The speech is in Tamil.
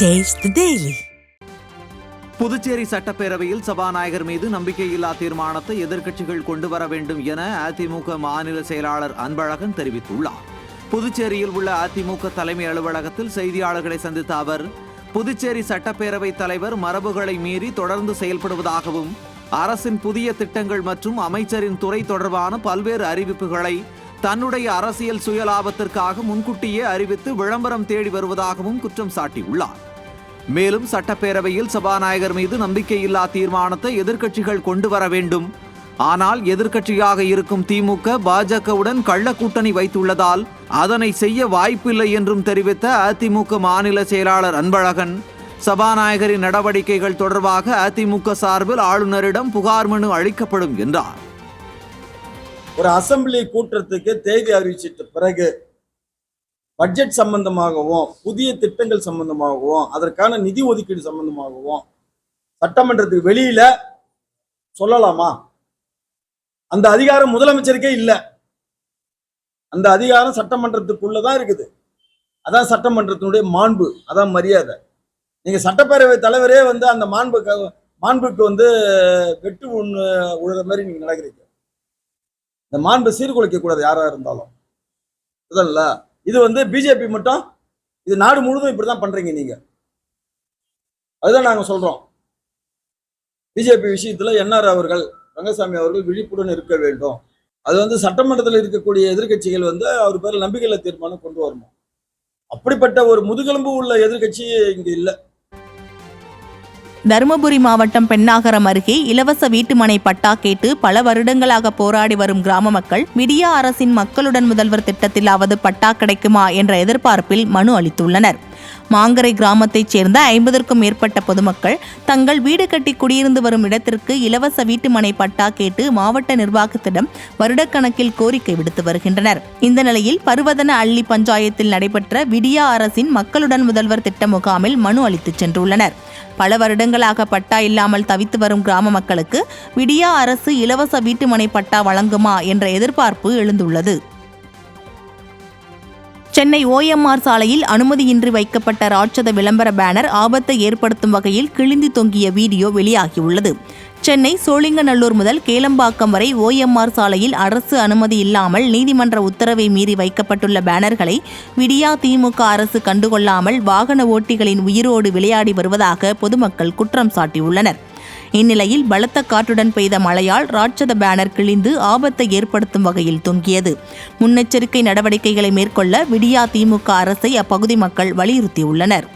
டேஸ்ட் டெய்லி புதுச்சேரி சட்டப்பேரவையில் சபாநாயகர் மீது நம்பிக்கையில்லா தீர்மானத்தை எதிர்க்கட்சிகள் கொண்டு வர வேண்டும் என அதிமுக மாநில செயலாளர் அன்பழகன் தெரிவித்துள்ளார். புதுச்சேரியில் உள்ள அதிமுக தலைமை அலுவலகத்தில் செய்தியாளர்களை சந்தித்த அவர் புதுச்சேரி சட்டப்பேரவை தலைவர் மரபுகளை மீறி தொடர்ந்து செயல்படுவதாகவும் அரசின் புதிய திட்டங்கள் மற்றும் அமைச்சரின் துறை தொடர்பான பல்வேறு அறிவிப்புகளை தன்னுடைய அரசியல் சுயலாபத்திற்காக முன்கூட்டியே அறிவித்து விளம்பரம் தேடி வருவதாகவும் குற்றம் சாட்டியுள்ளார். மேலும் சட்டப்பேரவையில் சபாநாயகர் மீது நம்பிக்கையில்லா தீர்மானத்தை எதிர்க்கட்சிகள் கொண்டு வர வேண்டும். ஆனால் எதிர்க்கட்சியாக இருக்கும் திமுக பாஜகவுடன் கள்ள கூட்டணி வைத்துள்ளதால் அதனை செய்ய வாய்ப்பில்லை என்றும் தெரிவித்த அதிமுக மாநில செயலாளர் அன்பழகன். சபாநாயகரின் நடவடிக்கைகள் தொடர்பாக அதிமுக சார்பில் ஆளுநரிடம் புகார் மனு அளிக்கப்படும் என்றார். ஒரு அசெம்பிளி கூட்டத்துக்கு தேதி அறிவிச்சிட்ட பிறகு பட்ஜெட் சம்பந்தமாகவும் புதிய திட்டங்கள் சம்பந்தமாகவும் அதற்கான நிதி ஒதுக்கீடு சம்பந்தமாகவும் சட்டமன்றத்துக்கு வெளியில சொல்லலாமா? அந்த அதிகாரம் முதலமைச்சருக்கே இல்லை. அந்த அதிகாரம் சட்டமன்றத்துக்குள்ளதான் இருக்குது. அதான் சட்டமன்றத்தினுடைய மாண்பு அதான் மரியாதை. நீங்க சட்டப்பேரவை தலைவரே வந்து அந்த மாண்பு மாண்புக்கு வந்து வெட்டு ஒன்று உழுற மாதிரி நீங்க நடக்கிறீங்க. இந்த மாண்பு சீர்குலைக்க கூடாது யாரா இருந்தாலும். இதல்ல இது வந்து பிஜேபி மட்டும் இது நாடு முழுவதும் இப்படிதான் பண்றீங்க நீங்க. அதுதான் நாங்க சொல்றோம். பிஜேபி விஷயத்துல என்ஆர் அவர்கள் ரங்கசாமி அவர்கள் விழிப்புடன் இருக்க வேண்டும். அது வந்து சட்டமன்றத்தில் இருக்கக்கூடிய எதிர்க்கட்சிகள் வந்து அவர் பேரில் நம்பிக்கையில்லா தீர்மானம் கொண்டு வரணும். அப்படிப்பட்ட ஒரு முதுகெலும்பு உள்ள எதிர்க்கட்சி இங்க இல்லை. தருமபுரி மாவட்டம் பெண்ணாகரம் அருகே இலவச வீட்டுமனை பட்டா கேட்டு பல வருடங்களாக போராடி வரும் கிராம மக்கள் மிடியா அரசின் மக்களுடன் முதல்வர் திட்டத்திலாவது பட்டா கிடைக்குமா என்ற எதிர்பார்ப்பில் மனு அளித்துள்ளனர். மாங்கரை கிராமத்தைச் சேர்ந்த ஐம்பதற்கும் மேற்பட்ட பொதுமக்கள் தங்கள் வீடு கட்டி குடியிருந்து வரும் இடத்திற்கு இலவச வீட்டுமனை பட்டா கேட்டு மாவட்ட நிர்வாகத்திடம் வருடக்கணக்கில் கோரிக்கை விடுத்து வருகின்றனர். இந்த நிலையில் பருவதன அள்ளி பஞ்சாயத்தில் நடைபெற்ற விடியா அரசின் மக்களுடன் முதல்வர் திட்ட முகாமில் மனு அளித்துச் சென்றுள்ளனர். பல வருடங்களாக பட்டா இல்லாமல் தவித்து வரும் கிராம மக்களுக்கு விடியா அரசு இலவச வீட்டுமனை பட்டா வழங்குமா என்ற எதிர்பார்ப்பு எழுந்துள்ளது. சென்னை ஓஎம்ஆர் சாலையில் அனுமதியின்றி வைக்கப்பட்ட ராட்சத விளம்பர பேனர் ஆபத்தை ஏற்படுத்தும் வகையில் கிழிந்து தொங்கிய வீடியோ வெளியாகியுள்ளது. சென்னை சோழிங்கநல்லூர் முதல் கேளம்பாக்கம் வரை ஓஎம்ஆர் சாலையில் அரசு அனுமதி இல்லாமல் நீதிமன்ற உத்தரவை மீறி வைக்கப்பட்டுள்ள பேனர்களை விடியா திமுக அரசு கண்டுகொள்ளாமல் வாகன ஓட்டிகளின் உயிரோடு விளையாடி வருவதாக பொதுமக்கள் குற்றம் சாட்டியுள்ளனர். இந்நிலையில் பலத்த காற்றுடன் பெய்த மழையால் ராட்சத பேனர் கிழிந்து ஆபத்தை ஏற்படுத்தும் வகையில் தொங்கியது. முன்னெச்சரிக்கை நடவடிக்கைகளை மேற்கொள்ள விடியா திமுக அரசை அப்பகுதி மக்கள் வலியுறுத்தியுள்ளனர்.